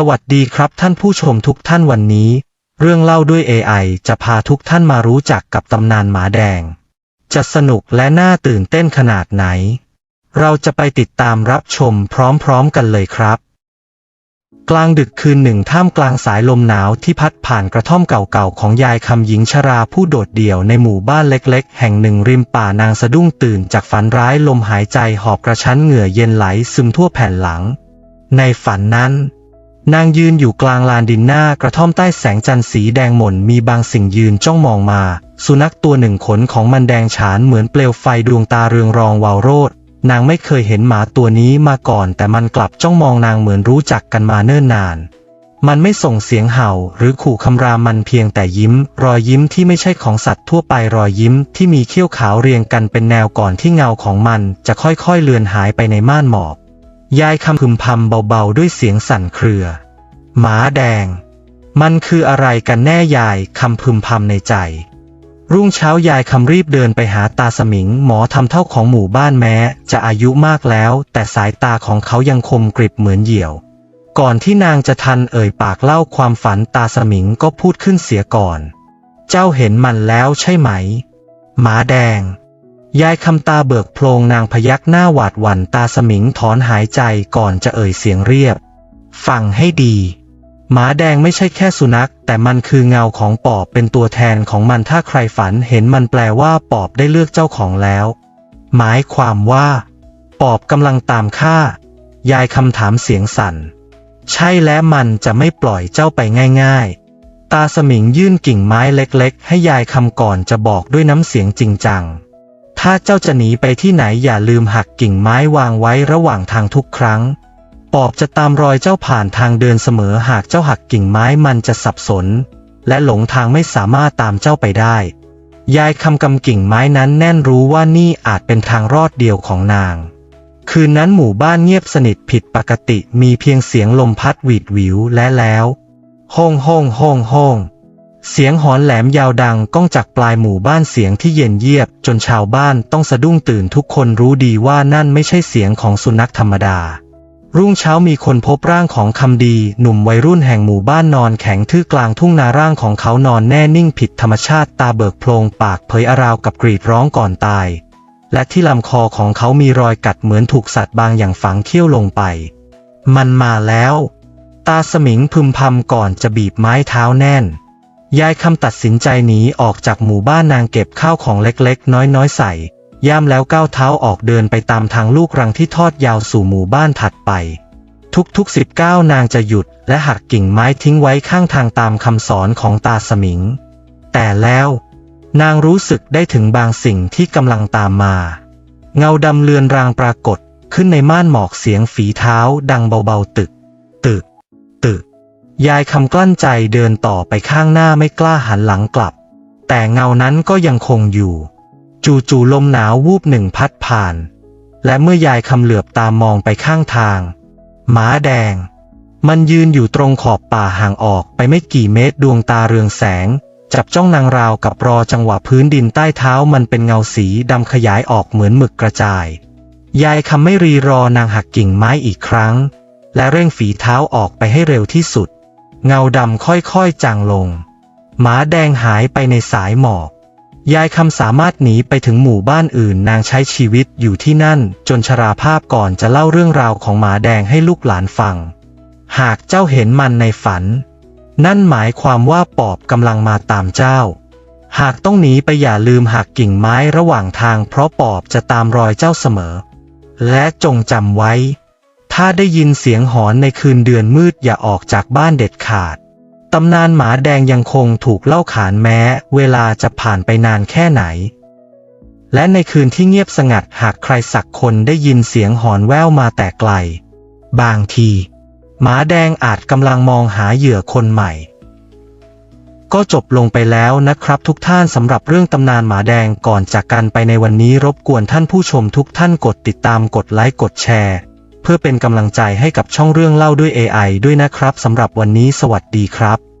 สวัสดีครับท่านผู้ชมทุกท่านวันนี้ เรื่องเล่าด้วย AI จะพาทุกท่านมารู้จักกับตำนานหมาแดง จะสนุกและน่าตื่นเต้นขนาดไหน เราจะไปติดตามรับชมพร้อมๆกันเลยครับ กลางดึกคืนหนึ่งท่ามกลางสายลมหนาวที่พัดผ่านกระท่อมเก่าๆของยายคำหญิงชราผู้โดดเดี่ยวในหมู่บ้านเล็กๆ แห่งหนึ่งริมป่านางสะดุ้งตื่นจากฝันร้ายลมหายใจหอบกระชั้นเหงื่อเย็นไหลซึมทั่วแผ่นหลัง ในฝันนั้น นางยืนอยู่กลางลานดินหน้ากระท่อมใต้แสงจันทร์สีแดงหม่นมีบางสิ่งยืนจ้องมองมา สุนัขตัวหนึ่งขนของมันแดงฉานเหมือนเปลวไฟดวงตาเรืองรองวาวโรดนางไม่เคยเห็นหมาตัวนี้มาก่อน แต่มันกลับจ้องมองนางเหมือนรู้จักกันมาเนิ่นนาน มันไม่ส่งเสียงเห่าหรือขู่คำรามมันเพียงแต่ยิ้ม รอยยิ้มที่ไม่ใช่ของสัตว์ทั่วไปรอยยิ้มที่มีเขี้ยวขาวเรียงกันเป็นแนวก่อนที่เงาของมันจะค่อยๆเลือนหายไปในม่านหมอก ยายคำพึมพำเบาๆด้วยเสียงสั่นเครือ หมาแดง มันคืออะไรกันแน่ยายคำพึมพำในใจ รุ่งเช้ายายคำรีบเดินไปหาตาสมิง หมอทำเท่าของหมู่บ้านแม้ จะอายุมากแล้ว แต่สายตาของเขายังคมกริบเหมือนเหยี่ยว ก่อนที่นางจะทันเอ่ยปากเล่าความฝันตาสมิงก็พูดขึ้นเสียก่อน เจ้าเห็นมันแล้วใช่ไหม หมาแดงยายคำตาเบิกโพลงนางพยักหน้าหวาดหวั่นตาสมิงถอนหายใจก่อนจะเอ่ยเสียงเรียบ ฟังให้ดี หมาแดงไม่ใช่แค่สุนัข แต่มันคือเงาของปอบเป็นตัวแทนของมันถ้าใครฝันเห็นมันแปลว่าปอบได้เลือกเจ้าของแล้ว หมายความว่า ปอบกำลังตามฆ่ายายคำถามเสียงสั่น ใช่และมันจะไม่ปล่อยเจ้าไปง่าย ๆ ตาสมิงยื่นกิ่งไม้เล็กๆ ให้ยายคำก่อนจะบอกด้วยน้ำเสียงจริงจัง ถ้าเจ้าจะหนีไปที่ไหนอย่าลืมหักกิ่งไม้วางไว้ระหว่างทางทุกครั้ง ปอบจะตามรอยเจ้าผ่านทางเดินเสมอหากเจ้าหักกิ่งไม้มันจะสับสน และหลงทางไม่สามารถตามเจ้าไปได้ ยายคำกำกิ่งไม้นั้นแน่นรู้ว่านี่อาจเป็นทางรอดเดียวของนาง คืนนั้นหมู่บ้านเงียบสนิทผิดปกติมีเพียงเสียงลมพัดหวีดหวิวและแล้วห้องห้องห้องห้องเสียงหอนแหลมยาวดังก้องจากปลายหมู่บ้านเสียงที่เย็นเยียบ จนชาวบ้านต้องสะดุ้งตื่นทุกคนรู้ดีว่านั่นไม่ใช่เสียงของสุนัขธรรมดา รุ่งเช้ามีคนพบร่างของคำดี หนุ่มวัยรุ่นแห่งหมู่บ้านนอนแข็งทื่อกลางทุ่งนาร่างของเขานอนแน่นิ่งผิดธรรมชาติตาเบิกโพลงปากเผยอาราวกับกรีดร้องก่อนตาย และที่ลำคอของเขามีรอยกัดเหมือนถูกสัตว์บางอย่างฝังเขี้ยวลงไป มันมาแล้ว ตาสมิงพึมพำก่อนจะบีบไม้เท้าแน่น ยายคำตัดสินใจหนีออกจากหมู่บ้านนางเก็บข้าวของเล็กๆ น้อยๆใส่ ย่ามแล้วก้าวเท้าออกเดินไปตามทางลูกรังที่ทอดยาวสู่หมู่บ้านถัดไป ทุกๆสิบก้านางจะหยุดและหักกิ่งไม้ทิ้งไว้ข้างทางตามคำสอนของตาสมิง แต่แล้ว นางรู้สึกได้ถึงบางสิ่งที่กำลังตามมา เงาดำเลือนรางปรากฏขึ้นในม่านหมอกเสียงฝีเท้าดังเบาๆตึก ตึก ตึก ยายคำกลั้นใจเดินต่อไปข้างหน้าไม่กล้าหันหลังกลับ แต่เงานั้นก็ยังคงอยู่ จู่ๆลมหนาววูบหนึ่งพัดผ่าน และเมื่อยายคำเหลือบตามมองไปข้างทาง หมาแดง มันยืนอยู่ตรงขอบป่าห่างออกไปไม่กี่เมตรดวงตาเรืองแสง จับจ้องนางราวกับรอจังหวะพื้นดินใต้เท้ามันเป็นเงาสีดำขยายออกเหมือนหมึกกระจาย ยายคำไม่รีรอนางหักกิ่งไม้อีกครั้ง และเร่งฝีเท้าออกไปให้เร็วที่สุด เงาดำค่อยๆจางลง หมาแดงหายไปในสายหมอก ยายคำสามารถหนีไปถึงหมู่บ้านอื่นนางใช้ชีวิตอยู่ที่นั่น จนชราภาพก่อนจะเล่าเรื่องราวของหมาแดงให้ลูกหลานฟัง หากเจ้าเห็นมันในฝัน นั่นหมายความว่าปอบกำลังมาตามเจ้า หากต้องหนีไปอย่าลืมหักกิ่งไม้ระหว่างทาง เพราะปอบจะตามรอยเจ้าเสมอ และจงจำไว้ ถ้าได้ยินเสียงหอนในคืนเดือนมืดอย่าออกจากบ้านเด็ดขาดำนานหมาแดงยังคงถูกเล่าขานแม้ เวลาจะผ่านไปนานแค่ไหน และในคืนที่เงียบสงัดหากใครสักคนได้ยินเสียงหอนแว่วมาแต่ไกล บางที หมาแดงอาจกำลังมองหาเหยื่อคนใหม่ ก็จบลงไปแล้วนะครับทุกท่านสำหรับเรื่องตำนานหมาแดงก่อนจากกันไปในวันนี้รบกวนท่านผู้ชมทุกท่านกดติดตามกดไลค์กดแชร์ เพื่อเป็นกำลังใจให้กับช่องเรื่องเล่าด้วย AI ด้วยนะครับสำหรับวันนี้สวัสดีครับ